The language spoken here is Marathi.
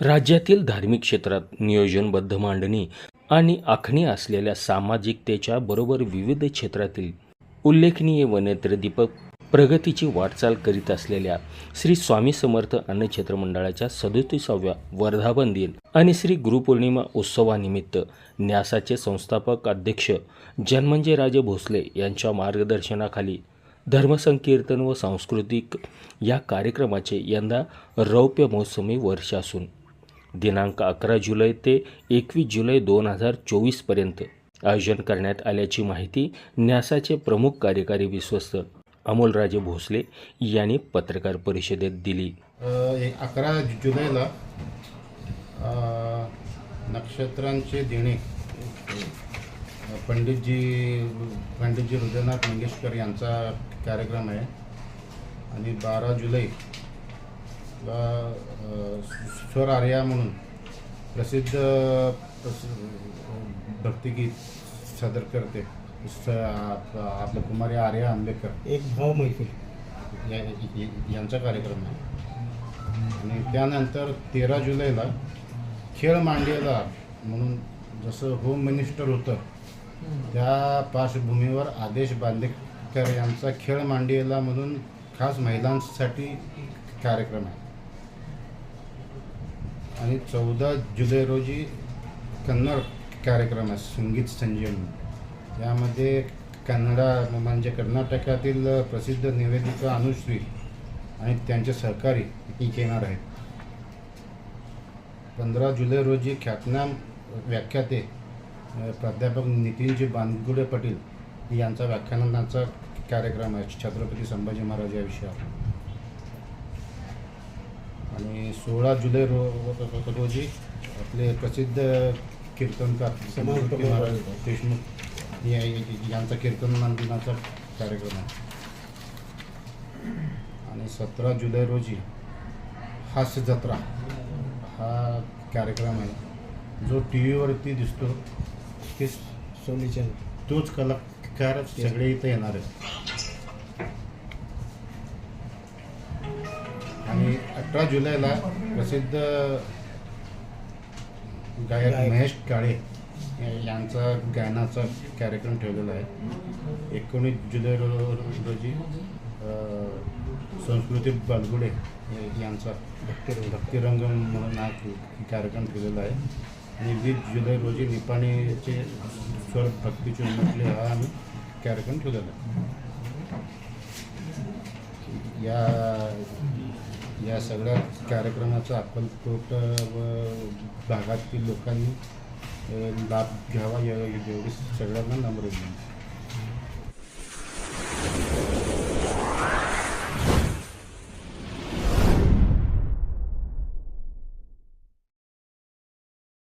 राज्यातील धार्मिक क्षेत्रात नियोजनबद्ध मांडणी आणि आखणी असलेल्या सामाजिकतेच्या बरोबर विविध क्षेत्रातील उल्लेखनीय व नेत्रदीपक प्रगतीची वाटचाल करीत असलेल्या श्री स्वामी समर्थ अन्नक्षेत्र मंडळाच्या सदोतीसाव्या वर्धापन दिन आणि श्री गुरुपौर्णिमा उत्सवानिमित्त न्यासाचे संस्थापक अध्यक्ष जन्मंजय राजे भोसले यांच्या मार्गदर्शनाखाली धर्मसंकीर्तन व सांस्कृतिक या कार्यक्रमाचे यंदा रौप्य मोसमी वर्ष असून दिनांक अकरा जुलै ते एकवीस जुलै दोन हजार चोवीसपर्यंत आयोजन करण्यात आल्याची माहिती न्यासाचे प्रमुख कार्यकारी विश्वस्त अमोलराजे भोसले यांनी पत्रकार परिषदेत दिली. अकरा जुलैला नक्षत्रांचे देणे. पंडितजी पंडितजी हृदयनाथ मंगेशकर यांचा कार्यक्रम आहे. आणि बारा जुलै ला स्वर आर्या म्हणून प्रसिद्ध प्रसि- भक्तिगीत सादर करते. आपलं कुमारी आर्या आंबेकर एक भाव मैफिल. यांचा कार्यक्रम आहे. आणि त्यानंतर तेरा जुलैला खेळ मांडीला म्हणून जसं होम मिनिस्टर होतं त्या पार्श्वभूमीवर आदेश बांदेकर यांचा खेळ मांडीला म्हणून खास महिलांसाठी कार्यक्रम आहे. आणि चौदा जुलै रोजी कन्नड कार्यक्रम आहे संगीत संजीवनी. यामध्ये कन्नडा म्हणजे कर्नाटकातील प्रसिद्ध निवेदिका अनुश्री आणि त्यांचे सहकारी येणार आहेत. पंधरा जुलै रोजी ख्यातनाम व्याख्याते प्राध्यापक नितीनजी बानगुडे पाटील यांचा व्याख्यानाचा कार्यक्रम आहे छत्रपती संभाजी महाराज या विषयावर. आणि सोळा जुलै रो रोजी आपले प्रसिद्ध कीर्तनकार महाराज. देशमुख यांचा कीर्तन दिनाचा कार्यक्रम आहे. आणि सतरा जुलै रोजी हास्य जत्रा हा कार्यक्रम आहे. जो टी व्हीवरती दिसतो ते सोनीच्या. तोच कलाकार सगळे इथे येणार आहेत. आणि अठरा जुलैला प्रसिद्ध गायक. महेश काळे यांचा गायनाचा कार्यक्रम ठेवलेला आहे एकोणीस जुलै रो रोजी संस्कृती बालगुडे यांचा भक्तिरंग. भक्तिरंग म्हणून हा कार्यक्रम ठेवलेला आहे आणि वीस जुलै रोजी निपाणीचे स्वर भक्तीचे उमटले हा आम्ही कार्यक्रम ठेवलेला आहे या या सगळ्या कार्यक्रमाचा अक्कलकोट व भागातील लोकांनी लाभ घ्यावा या- एवढी सगळ्यांना नम्र विनंती.